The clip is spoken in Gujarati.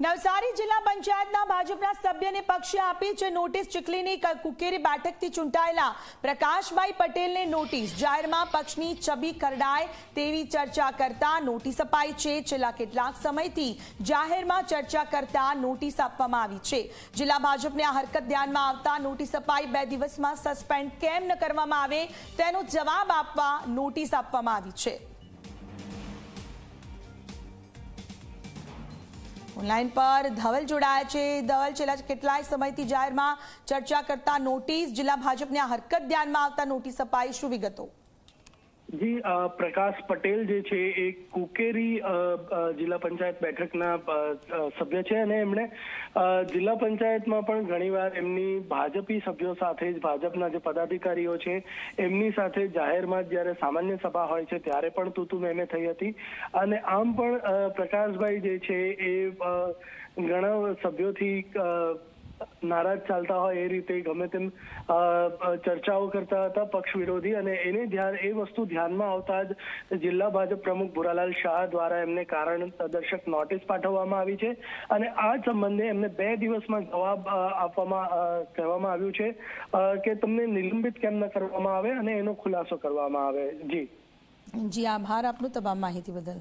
નવસારી જિલ્લા પંચાયતના ભાજપના સભ્યને પક્ષે આપી છે નોટિસ. ચીખલીની કુકેરી બેઠકથી ચૂંટાયેલા પ્રકાશભાઈ પટેલને નોટિસ. જાહેરમાં પક્ષની છબી કરડાય તેવી ચર્ચા કરતા નોટિસ અપાઈ છે. છેલ્લા કેટલાક સમયથી જાહેરમાં ચર્ચા કરતા નોટિસ આપવામાં આવી છે. જિલ્લા ભાજપને આ હરકત ધ્યાનમાં આવતા નોટિસ અપાઈ બે દિવસમાં સસ્પેન્ડ કેમ ન કરવામાં આવે તેનો જવાબ આપવા નોટિસ આપવામાં આવી છે. ઓનલાઈન પર ધવલ જોડાયા છે. ધવલ છેલ્લા કેટલાય સમયથી જાહેરમાં ચર્ચા કરતા નોટિસ, જિલ્લા ભાજપને આ હરકત ધ્યાનમાં આવતા નોટિસ અપાઈ. શું વિગતો? જી પ્રકાશ પટેલ જે છે એ કુકેરી જિલ્લા પંચાયત બેઠકના સભ્ય છે અને એમણે જિલ્લા પંચાયતમાં પણ ઘણીવાર એમની ભાજપી સભ્યો સાથે જ, ભાજપના જે પદાધિકારીઓ છે, એમની સાથે જાહેરમાં જ્યારે સામાન્ય સભા હોય છે ત્યારે પણ તૂતુ મેને થઈ હતી. અને આમ પણ પ્રકાશભાઈ જે છે એ ઘણા સભ્યોથી નારાજ ચાલતા હોય એ રીતે ગમે તેમ ચર્ચાઓ કરતા હતા પક્ષ વિરોધી અને એને ધ્યાન, એ વસ્તુ ધ્યાનમાં આવતા જ જિલ્લા ભાજપ પ્રમુખ ભુરાલાલ શાહ દ્વારા એમને કારણ દર્શક નોટિસ પાઠવવામાં આવી છે અને આ સંબંધે એમને બે દિવસમાં જવાબ આપવામાં કહેવામાં આવ્યું છે કે તમને નિલંબિત કેમ ન કરવામાં આવે અને એનો ખુલાસો કરવામાં આવે. જી. જી, આભાર આપનું તમામ માહિતી બદલ.